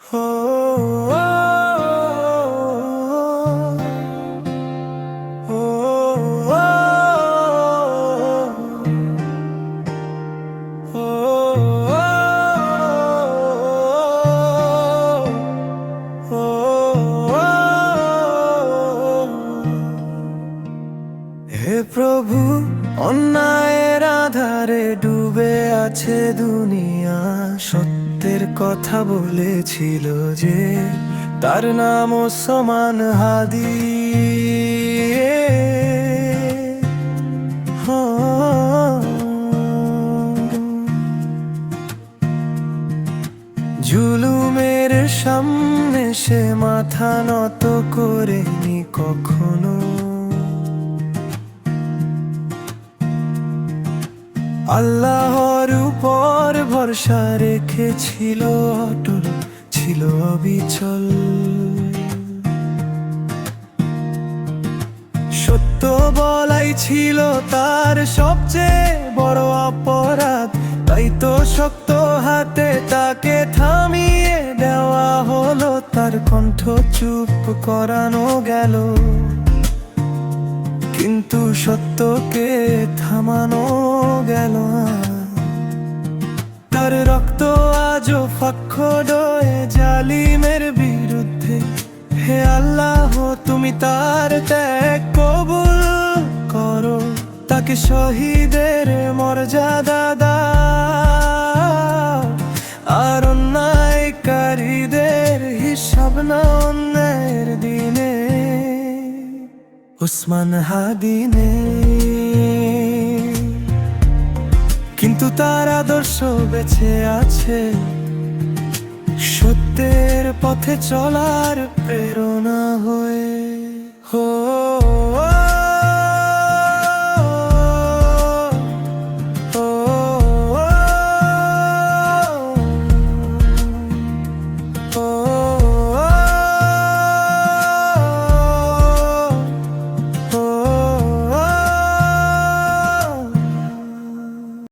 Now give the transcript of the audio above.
Oh. হে প্রভু, অন্যায়ের আধারে ডুবে আছে দুনিয়া। সত্যের কথা বলেছিল যে, তার নাম সমান হাদি। জুলুমের সামনে সে মাথা নত করেনি কখনো। আল্লাহর উপর ভরসা রেখেছিল, অটল ছিল অবিচল। সত্য বলাই ছিল তার সবচেয়ে বড় অপরাধ। তাই তো শক্ত হাতে তাকে থামিয়ে দেওয়া হলো, তার কণ্ঠ চুপ করানো গেল। কিন্তু সত্যকে থামানো গেল। তার রক্ত আজও ফাক্ষডয়ে জালিমের বিরুদ্ধে। হে আল্লাহ, তুমি তার ত্যাগ কবুল করো। তাকে শহীদের মর্যাদা দাও। আর অন্যায়কারীদের হিসাব না উসমান হাদিনে। কিন্তু তার আদর্শ বেঁচে আছে। সত্যের পথে চলার প্রেরণা